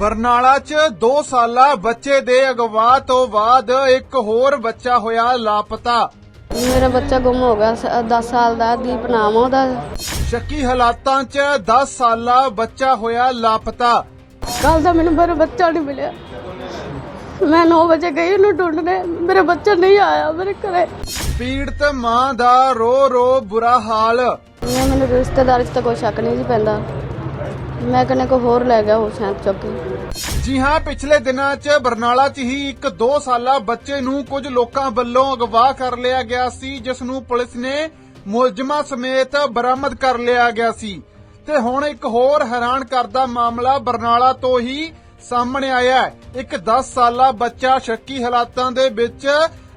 ਬਰਨਾਲਾ 'ਚ 2 ਸਾਲਾ ਬੱਚੇ ਦੇ ਅਗਵਾ ਤੋਂ ਬਾਅਦ ਇੱਕ ਹੋਰ ਬੱਚਾ ਹੋਇਆ ਲਾਪਤਾ। ਮੇਰਾ ਬੱਚਾ ਗੁੰਮ ਹੋ ਗਿਆ 10 ਸਾਲ ਦਾ ਦੀਪ ਨਾਮ ਉਹਦਾ। ਸ਼ੱਕੀ ਹਾਲਾਤਾਂ 'ਚ 10 ਸਾਲਾ ਬੱਚਾ ਹੋਇਆ ਲਾਪਤਾ। ਕੱਲ ਦਾ ਮੈਨੂੰ ਮੇਰਾ ਬੱਚਾ ਨਹੀਂ ਮਿਲਿਆ। ਮੈਂ 9 ਵਜੇ ਗਈ ਉਹਨੂੰ ਢੂੰਡਣੇ ਮੇਰਾ ਬੱਚਾ ਨਹੀਂ ਆਇਆ ਮੇਰੇ ਘਰੇ। ਪੀੜਤ ਮਾਂ ਦਾ ਰੋ ਰੋ ਬੁਰਾ ਹਾਲ। ਮੈਨੂੰ ਰਿਸ਼ਤੇਦਾਰ 'ਚ ਤਾਂ ਕੋਈ ਸ਼ੱਕ ਨਹੀਂ ਸੀ ਪੈਂਦਾ। ਮੈਂ ਕਹਿੰਨੇ ਕੋ ਹੋਰ ਲੈ ਗਿਆ ਉਹ ਸ਼ਾਂਤ ਜੀ ਹਾਂ, ਪਿਛਲੇ ਦਿਨਾਂ 'ਚ ਬਰਨਾਲਾ 'ਚ ਹੀ ਇੱਕ 2 ਸਾਲਾ ਬੱਚੇ ਨੂੰ ਕੁਝ ਲੋਕਾਂ ਵੱਲੋਂ ਅਗਵਾ ਕਰ ਲਿਆ ਗਿਆ ਸੀ, ਜਿਸ ਨੂੰ ਪੁਲਿਸ ਨੇ ਮੁਲਜ਼ਮਾਂ ਸਮੇਤ ਬਰਾਮਦ ਕਰ ਲਿਆ ਗਿਆ ਸੀ। ਤੇ ਹੁਣ ਇੱਕ ਹੋਰ ਹੈਰਾਨ ਕਰਦਾ ਮਾਮਲਾ ਬਰਨਾਲਾ ਤੋਂ ਹੀ ਸਾਹਮਣੇ ਆਇਆ ਹੈ। ਇੱਕ 10 ਸਾਲਾ ਬੱਚਾ ਸ਼ੱਕੀ ਹਾਲਾਤਾਂ ਦੇ ਵਿੱਚ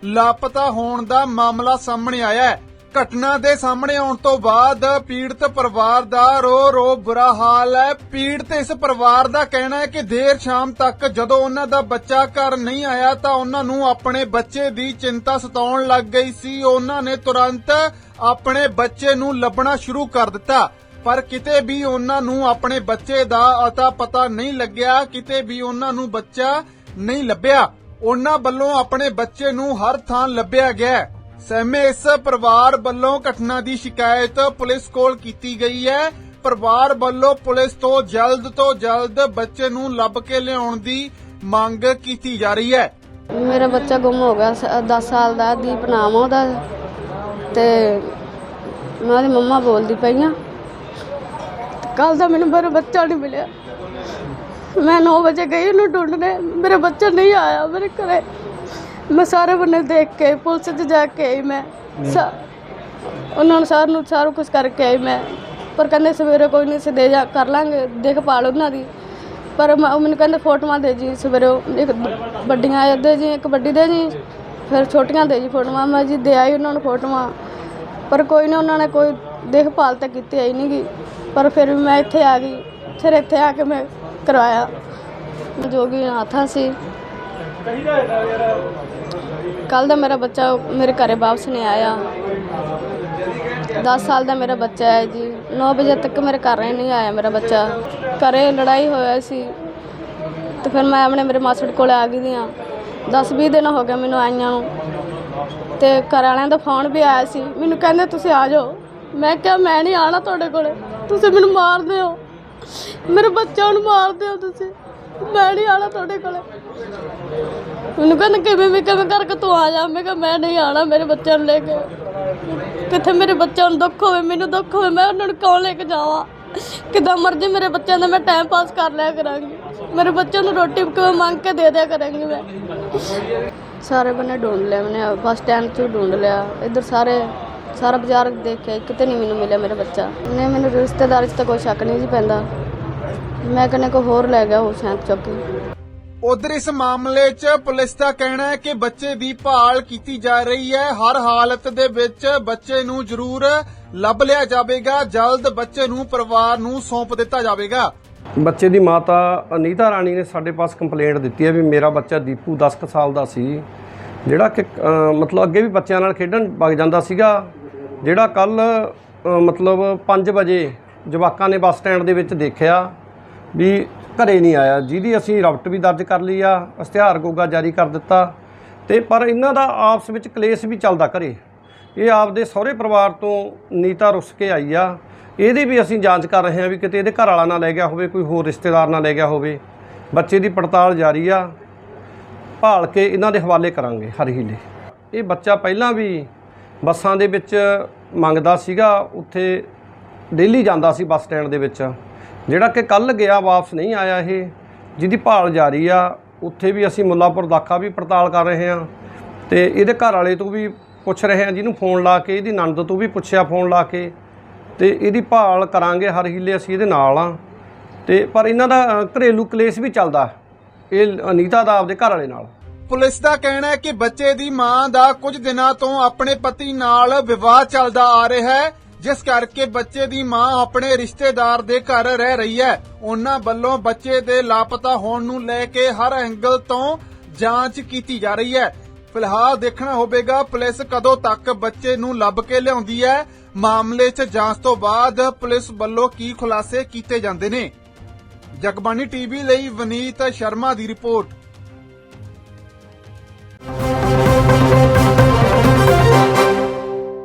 ਲਾਪਤਾ ਹੋਣ ਦਾ ਮਾਮਲਾ ਸਾਹਮਣੇ ਆਇਆ ਹੈ। ਘਟਨਾ ਦੇ ਸਾਹਮਣੇ ਆਉਣ ਤੋਂ ਬਾਅਦ ਪੀੜਤ ਪਰਿਵਾਰ ਦਾ ਰੋ ਰੋ ਬੁਰਾ ਹਾਲ ਹੈ। ਪੀੜਤ ਇਸ ਪਰਿਵਾਰ ਦਾ ਕਹਿਣਾ ਹੈ ਕਿ ਦੇਰ ਸ਼ਾਮ ਤੱਕ ਜਦੋਂ ਉਹਨਾਂ ਦਾ ਬੱਚਾ ਘਰ ਨਹੀਂ ਆਇਆ ਤਾਂ ਉਹਨਾਂ ਨੂੰ ਆਪਣੇ ਬੱਚੇ ਦੀ ਚਿੰਤਾ ਸਤਾਉਣ ਲੱਗ ਗਈ ਸੀ। ਉਹਨਾਂ ਨੇ ਤੁਰੰਤ ਆਪਣੇ ਬੱਚੇ ਨੂੰ ਲੱਭਣਾ ਸ਼ੁਰੂ ਕਰ ਦਿੱਤਾ। ਪਰ ਕਿਤੇ ਵੀ ਉਹਨਾਂ ਨੂੰ ਆਪਣੇ ਬੱਚੇ ਦਾ ਅਤਾ ਪਤਾ ਨਹੀਂ ਲੱਗਿਆ, ਕਿਤੇ ਵੀ ਉਹਨਾਂ ਨੂੰ ਬੱਚਾ ਨਹੀਂ ਲੱਭਿਆ। ਉਹਨਾਂ ਵੱਲੋਂ ਆਪਣੇ ਬੱਚੇ ਨੂੰ ਹਰ ਥਾਂ ਲੱਭਿਆ ਗਿਆ। ਸਹਿਮੇ, ਇਸ ਪਰਿਵਾਰ ਵੱਲੋਂ ਘਟਨਾ ਦੀ ਸ਼ਿਕਾਇਤ ਪੁਲਿਸ ਕੋਲ ਕੀਤੀ ਗਈ ਹੈ। ਪਰਿਵਾਰ ਵੱਲੋਂ ਪੁਲਿਸ ਤੋਂ ਜਲਦ ਤੋਂ ਜਲਦ ਬੱਚੇ ਨੂੰ ਲੱਭ ਕੇ ਲਿਆਉਣ ਦੀ ਮੰਗ ਕੀਤੀ ਜਾ ਰਹੀ ਹੈ। ਮੇਰਾ ਬੱਚਾ ਗੁੰਮ ਹੋ ਗਿਆ 10 ਸਾਲ ਦਾ, ਦੀਪ ਨਾਮ ਉਹਦਾ। ਤੇ ਮੈਂ ਉਹਦੀ ਮੰਮਾ ਬੋਲਦੀ ਪਈ ਆ। ਕੱਲ ਦਾ ਮੈਨੂੰ ਮੇਰਾ ਬੱਚਾ ਨਹੀਂ ਮਿਲਿਆ। ਮੈਂ 9 ਵਜੇ ਗਈ, ਉਹਨੂੰ ਢੂੰਡਣੇ ਮੇਰਾ ਬੱਚਾ ਨਹੀਂ ਆਇਆ ਮੇਰੇ ਘਰੇ। ਮੈਂ ਸਾਰੇ ਬੰਨੇ ਦੇਖ ਕੇ ਪੁਲਿਸ 'ਚ ਜਾ ਕੇ ਆਈ ਮੈਂ। ਸਾ- ਉਹਨਾਂ ਨੂੰ ਸਾਰ ਨੂੰ ਸਾਰਾ ਕੁਝ ਕਰਕੇ ਆਈ ਮੈਂ। ਪਰ ਕਹਿੰਦੇ ਸਵੇਰੇ ਕੋਈ ਨਹੀਂ ਸੀ ਦੇ ਜਾ ਕਰ ਲਾਂਗੇ ਦੇਖਭਾਲ ਉਹਨਾਂ ਦੀ। ਪਰ ਮੈਂ- ਉਹ ਮੈਨੂੰ ਕਹਿੰਦੇ ਫੋਟੋਆਂ ਦੇ ਜੀ ਸਵੇਰੇ ਉਹ ਇੱਕ ਵੱਡੀਆਂ ਦੇ ਜੀ ਇੱਕ ਵੱਡੀ ਦੇ ਜੀ ਫਿਰ ਛੋਟੀਆਂ ਦੇ ਜੀ ਫੋਟੋਆਂ। ਮੈਂ ਜੀ ਦੇ ਆਈ ਉਹਨਾਂ ਨੂੰ ਫੋਟੋਆਂ। ਪਰ ਕੋਈ ਨਾ ਉਹਨਾਂ ਨੇ ਕੋਈ ਦੇਖਭਾਲ ਤਾਂ ਕੀਤੀ ਆਈ ਨਹੀਂ ਗੀ ਪਰ ਫਿਰ ਵੀ ਮੈਂ ਇੱਥੇ ਆ ਗਈ। ਫਿਰ ਇੱਥੇ ਆ ਕੇ ਮੈਂ ਕਰਵਾਇਆ ਜੋਗੀ ਨਾਥਾ ਸੀ। ਕੱਲ ਦਾ ਮੇਰਾ ਬੱਚਾ ਮੇਰੇ ਘਰੇ ਵਾਪਸ ਨਹੀਂ ਆਇਆ। 10 ਸਾਲ ਦਾ ਮੇਰਾ ਬੱਚਾ ਹੈ ਜੀ। 9 ਵਜੇ ਤੱਕ ਮੇਰੇ ਘਰ ਨਹੀਂ ਆਇਆ ਮੇਰਾ ਬੱਚਾ। ਘਰੇ ਲੜਾਈ ਹੋਇਆ ਸੀ। ਤੇ ਫਿਰ ਮੈਂ ਆਪਣੇ ਮੇਰੇ ਮਾਸੜ ਕੋਲ ਆ ਗਈ ਦੀਆਂ। 10 20 ਦਿਨ ਹੋ ਗਏ ਮੈਨੂੰ ਆਈਆਂ ਨੂੰ। ਤੇ ਘਰ ਵਾਲਿਆਂ ਦਾ ਫੋਨ ਵੀ ਆਇਆ ਸੀ। ਮੈਨੂੰ ਕਹਿੰਦੇ, ਤੁਸੀਂ ਆ ਜਾਓ। ਮੈਂ ਕਿਹਾ, ਮੈਂ ਨਹੀਂ ਆਣਾ ਤੁਹਾਡੇ ਕੋਲ। ਤੁਸੀਂ ਮੈਨੂੰ ਮਾਰਦੇ ਹੋ ਮੇਰੇ ਬੱਚਿਆਂ ਨੂੰ ਮਾਰਦੇ ਹੋ ਤੁਸੀਂ। ਮੈਂ ਨਹੀਂ ਆਣਾ ਤੁਹਾਡੇ ਕੋਲੇ। ਮੈਨੂੰ ਕਹਿੰਦੇ ਕਿਵੇਂ ਵੀ ਕਿਵੇਂ ਕਰਕੇ ਤੂੰ ਆ ਜਾ। ਮੈਂ ਕਿਹਾ ਮੈਂ ਨਹੀਂ ਆਣਾ, ਮੇਰੇ ਬੱਚਿਆਂ ਨੂੰ ਲੈ ਕੇ। ਕਿੱਥੇ ਮੇਰੇ ਬੱਚਿਆਂ ਨੂੰ ਦੁੱਖ ਹੋਵੇ, ਮੈਨੂੰ ਦੁੱਖ ਹੋਵੇ, ਮੈਂ ਉਹਨਾਂ ਨੂੰ ਕੌਣ ਲੈ ਕੇ ਜਾਵਾਂ? ਕਿੱਦਾਂ ਮਰਜ਼ੀ ਮੇਰੇ ਬੱਚਿਆਂ ਦਾ ਮੈਂ ਟਾਈਮ ਪਾਸ ਕਰ ਲਿਆ ਕਰਾਂਗੀ। ਮੇਰੇ ਬੱਚਿਆਂ ਨੂੰ ਰੋਟੀ ਕਿਵੇਂ ਮੰਗ ਕੇ ਦੇ ਦਿਆ ਕਰਾਂਗੀ ਮੈਂ। ਸਾਰੇ ਬੰਨੇ ਢੂੰਡ ਲਿਆ ਮੈਨੇ ਬੱਸ ਸਟੈਂਡ 'ਚ ਢੂੰਡ ਲਿਆ। ਇੱਧਰ ਸਾਰੇ, ਸਾਰਾ ਬਾਜ਼ਾਰ ਦੇਖਿਆ ਕਿਤੇ ਨਹੀਂ ਮੈਨੂੰ ਮਿਲਿਆ ਮੇਰਾ ਬੱਚਾ। ਨੇ ਮੈਨੂੰ ਰਿਸ਼ਤੇਦਾਰੀ 'ਚ ਤਾਂ ਕੋਈ ਸ਼ੱਕ ਨਹੀਂ ਸੀ ਪੈਂਦਾ। ਮੈਂ ਕਹਿੰਨੇ ਕੋ ਹੋਰ ਲੈ ਗਿਆ ਉਹ ਸ਼ਾਂਤ ਚੁੱਕ ਕੇ। ਉਧਰ ਇਸ ਮਾਮਲੇ 'ਚ ਪੁਲਿਸ ਦਾ ਕਹਿਣਾ ਹੈ ਕਿ ਬੱਚੇ ਦੀ ਭਾਲ ਕੀਤੀ ਜਾ ਰਹੀ ਹੈ। ਹਰ ਹਾਲਤ ਦੇ ਵਿੱਚ ਬੱਚੇ ਨੂੰ ਜ਼ਰੂਰ ਲੱਭ ਲਿਆ ਜਾਵੇਗਾ। ਜਲਦ ਬੱਚੇ ਨੂੰ ਪਰਿਵਾਰ ਨੂੰ ਸੌਂਪ ਦਿੱਤਾ ਜਾਵੇਗਾ। ਬੱਚੇ ਦੀ ਮਾਤਾ ਅਨੀਤਾ ਰਾਣੀ ਨੇ ਸਾਡੇ ਪਾਸ ਕੰਪਲੇਂਟ ਦਿੱਤੀ ਹੈ ਵੀ ਮੇਰਾ ਬੱਚਾ ਦੀਪੂ 10 ਕੁ ਸਾਲ ਦਾ ਸੀ ਜਿਹੜਾ ਕਿ ਅ, ਮਤਲਬ ਅੱਗੇ ਵੀ ਬੱਚਿਆਂ ਨਾਲ ਖੇਡਣ ਵਗ ਜਾਂਦਾ ਸੀਗਾ ਜਿਹੜਾ ਕੱਲ ਮਤਲਬ 5 ਵਜੇ ਜਵਾਕਾਂ ਨੇ ਬੱਸ ਸਟੈਂਡ ਦੇ ਵਿੱਚ ਦੇਖਿਆ। ਵੀ ਘਰੇ ਨਹੀਂ ਆਇਆ। ਜਿਹਦੀ ਅਸੀਂ ਰਫਟ ਵੀ ਦਰਜ ਕਰ ਲਈ ਆ, ਇਸ਼ਤਿਹਾਰ ਗੋਗਾ ਜਾਰੀ ਕਰ ਦਿੱਤਾ। ਤੇ ਪਰ ਇਹਨਾਂ ਦਾ ਆਪਸ ਵਿੱਚ ਕਲੇਸ਼ ਵੀ ਚੱਲਦਾ ਘਰੇ। ਇਹ ਆਪਦੇ ਸਹੁਰੇ ਪਰਿਵਾਰ ਤੋਂ ਨੀਤਾ ਰੁੱਸ ਕੇ ਆਈ ਆ। ਇਹਦੀ ਵੀ ਅਸੀਂ ਜਾਂਚ ਕਰ ਰਹੇ ਹਾਂ ਵੀ ਕਿਤੇ ਇਹਦੇ ਘਰ ਵਾਲਾ ਨਾ ਲੈ ਗਿਆ ਹੋਵੇ, ਕੋਈ ਹੋਰ ਰਿਸ਼ਤੇਦਾਰ ਨਾ ਲੈ ਗਿਆ ਹੋਵੇ। ਬੱਚੇ ਦੀ ਪੜਤਾਲ ਜਾਰੀ ਆ। ਭਾਲ ਕੇ ਇਹਨਾਂ ਦੇ ਹਵਾਲੇ ਕਰਾਂਗੇ ਹਰ ਹੀਲੇ। ਇਹ ਬੱਚਾ ਪਹਿਲਾਂ ਵੀ ਬੱਸਾਂ ਦੇ ਵਿੱਚ ਮੰਗਦਾ ਸੀਗਾ, ਉੱਥੇ ਡੇਲੀ ਜਾਂਦਾ ਸੀ ਬੱਸ ਸਟੈਂਡ ਦੇ ਵਿੱਚ। ਜਿਹੜਾ ਕਿ ਕੱਲ ਗਿਆ, ਵਾਪਸ ਨਹੀਂ ਆਇਆ ਇਹ। ਜਿਹਦੀ ਭਾਲ ਜਾਰੀ ਆ, ਉੱਥੇ ਵੀ ਅਸੀਂ ਮੁੱਲਾਪੁਰ ਦਾਖਾ ਵੀ ਪੜਤਾਲ ਕਰ ਰਹੇ ਹਾਂ। ਤੇ ਇਹਦੇ ਘਰ ਵਾਲੇ ਤੋਂ ਵੀ ਪੁੱਛ ਰਹੇ ਹਾਂ, ਜਿਹਨੂੰ ਫੋਨ ਲਾ ਕੇ, ਇਹਦੀ ਨਣਦ ਤੋਂ ਵੀ ਪੁੱਛਿਆ ਫੋਨ ਲਾ ਕੇ। ਤੇ ਇਹਦੀ ਭਾਲ ਕਰਾਂਗੇ, ਹਰ ਹੀਲੇ ਅਸੀਂ ਇਹਦੇ ਨਾਲ ਆ ਤੇ ਪਰ ਇਹਨਾਂ ਦਾ ਘਰੇਲੂ ਕਲੇਸ਼ ਵੀ ਚੱਲਦਾ। ਇਹ ਅਨੀਤਾ ਦਾ ਆਪਦੇ ਘਰ ਵਾਲੇ ਨਾਲ। ਪੁਲਿਸ ਦਾ ਕਹਿਣਾ ਹੈ ਕਿ ਬੱਚੇ ਦੀ ਮਾਂ ਦਾ ਕੁਝ ਦਿਨਾਂ ਤੋਂ ਆਪਣੇ ਪਤੀ ਨਾਲ ਵਿਵਾਦ ਚੱਲਦਾ ਆ ਰਿਹਾ ਹੈ। ਜਿਸ ਕਰਕੇ ਬੱਚੇ ਦੀ ਮਾਂ ਆਪਣੇ ਰਿਸ਼ਤੇਦਾਰ ਦੇ ਘਰ ਰਹਿ ਰਹੀ ਹੈ। ਉਹਨਾਂ ਵੱਲੋਂ ਬੱਚੇ ਦੇ ਲਾਪਤਾ ਹੋਣ ਨੂੰ ਲੈ ਕੇ ਹਰ ਐਂਗਲ ਤੋਂ ਜਾਂਚ ਕੀਤੀ ਜਾ ਰਹੀ ਹੈ। ਫਿਲਹਾਲ ਦੇਖਣਾ ਹੋਵੇਗਾ ਪੁਲਿਸ ਕਦੋਂ ਤੱਕ ਬੱਚੇ ਨੂੰ ਲੱਭ ਕੇ ਲਿਆਉਂਦੀ ਹੈ। ਮਾਮਲੇ 'ਚ ਜਾਂਚ ਤੋਂ ਬਾਅਦ ਪੁਲਿਸ ਵੱਲੋਂ ਕੀ ਖੁਲਾਸੇ ਕੀਤੇ ਜਾਂਦੇ ਨੇ? ਜਗਬਾਣੀ ਟੀਵੀ ਲਈ ਵਨੀਤ ਸ਼ਰਮਾ ਦੀ ਰਿਪੋਰਟ।